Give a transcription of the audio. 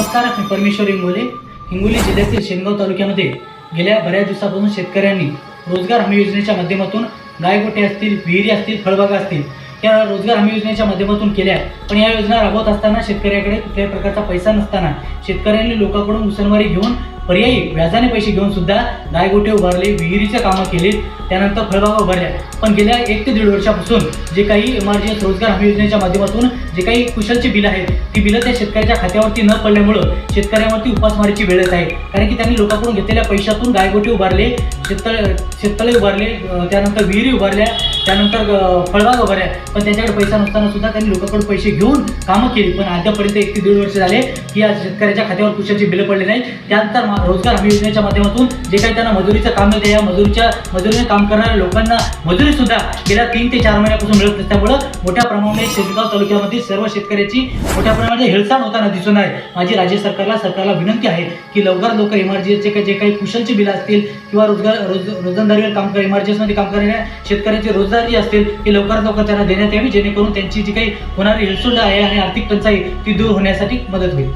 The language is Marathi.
नमस्कार मी परमेश्वर हिंगोले. हिंगोली जिल्ह्यातील शेनगाव तालुक्यामध्ये गेल्या बऱ्याच दिवसापासून शेतकऱ्यांनी रोजगार हमी योजनेच्या माध्यमातून गायगोटे असतील विहिरी असतील फळबागा असतील या रोजगार हमी योजनेच्या माध्यमातून केल्या पण या योजना राबवत असताना शेतकऱ्याकडे कुठल्याही प्रकारचा पैसा नसताना शेतकऱ्यांनी लोकांकडून उसनवारी घेऊन पर्यायी व्याजाने पैसे घेऊन सुद्धा दायगोठे उभारले विहिरीचे कामं केली त्यानंतर फळबागा उभारल्या. पण गेल्या एक ते दीड वर्षापासून जे काही एम आर जी एस रोजगार हमी योजनेच्या माध्यमातून जे काही कुशलची बिलं आहेत ती बिलं त्या शेतकऱ्याच्या खात्यावरती न पडल्यामुळं शेतकऱ्यांवरती उपासमारीची वेळ येत आहे. कारण की त्यांनी लोकांकडून घेतलेल्या पैशातून गायगोटे उभारले शेततळ शेततळे उभारले त्यानंतर विहिरी उभारल्या त्यानंतर फळबाग उभारल्या. पण त्यांच्याकडे पैसा नसताना सुद्धा त्यांनी लोकांकडून पैसे घेऊन कामं केली. पण आतापर्यंत एक ते दीड वर्ष झाले की या शेतकऱ्याच्या खात्यावर कुशलची बिलं पडली नाही त्यानंतर मा- रोजगार हमी योजनेच्या माध्यमातून जे काही त्यांना मजुरीचं काम मिळते या मजुरीच्या मजुरीने काम करणाऱ्या लोकांना मजुरी सुद्धा गेल्या तीन ते चार महिन्यापासून मिळत नसल्यामुळं मोठ्या प्रमाणाने शेतगाव तालुक्यामध्ये सर्व शेतकऱ्याची मोठ्या प्रमाणात हेळसाण होताना दिसून आहे. माझी राज्य सरकारला सरकारला विनंती आहे की लवकर लवकर इमर्जन्सीचे काही जे काही कुशलची बिलं असतील किंवा रोजगार रोज रोजंदारीवर काम कर इमर्जन्सीमध्ये काम करणाऱ्या शेतकऱ्यांची रोजगारी असतील ती लवकरात लवकर त्यांना देण्यात यावी जेणेकरून त्यांची जी काही होणारी हेळसुंड आहे आणि आर्थिक टंचाई ती दूर होण्यासाठी मदत होईल.